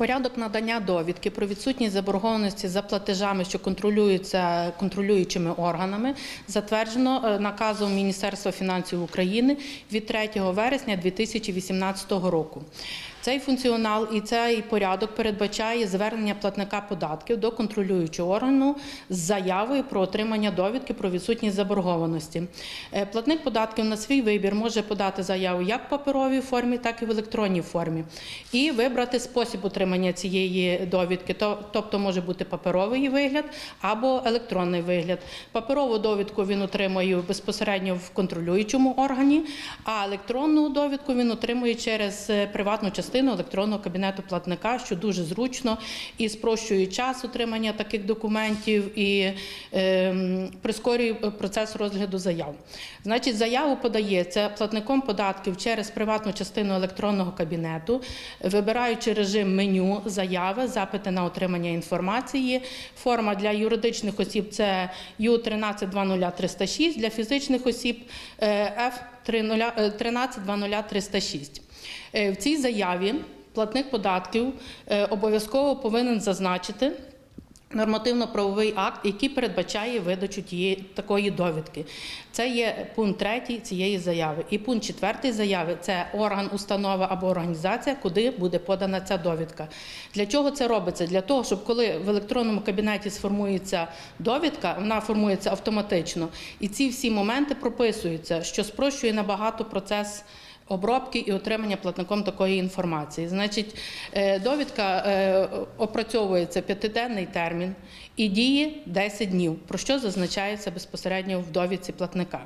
Порядок надання довідки про відсутність заборгованості за платежами, що контролюються контролюючими органами, затверджено е, наказом Міністерства фінансів України від 3 вересня 2018 року. Цей функціонал і цей порядок передбачає звернення платника податків до контролюючого органу з заявою про отримання довідки про відсутність заборгованості. Е, Платник податків на свій вибір може подати заяву як в паперовій формі, так і в електронній формі, і вибрати спосіб отримання цієї довідки. Тобто може бути паперовий вигляд або електронний вигляд. Паперову довідку він отримує безпосередньо в контролюючому органі, а електронну довідку він отримує через е, приватну частину електронного кабінету платника, що дуже зручно і спрощує час отримання таких документів і ем, прискорює процес розгляду заяв. Значить, заяву подається платником податків через приватну частину електронного кабінету, вибираючи режим меню заяви, запити на отримання інформації. Форма для юридичних осіб це Ю1320306, для фізичних осіб е, F1320306. Е, В цій заяві платник податків е, обов'язково повинен зазначити нормативно-правовий акт, який передбачає видачу тієї такої довідки. Це є пункт третій цієї заяви. І пункт четвертий заяви це орган, установа або організація, куди буде подана ця довідка. Для чого це робиться? Для того, щоб коли в електронному кабінеті сформується довідка, вона формується автоматично, і ці всі моменти прописуються, що спрощує набагато процес обробки і отримання платником такої інформації. Значить, е, довідка е, опрацьовується п'ятиденний термін і діє 10 днів, про що зазначається безпосередньо в довідці платника.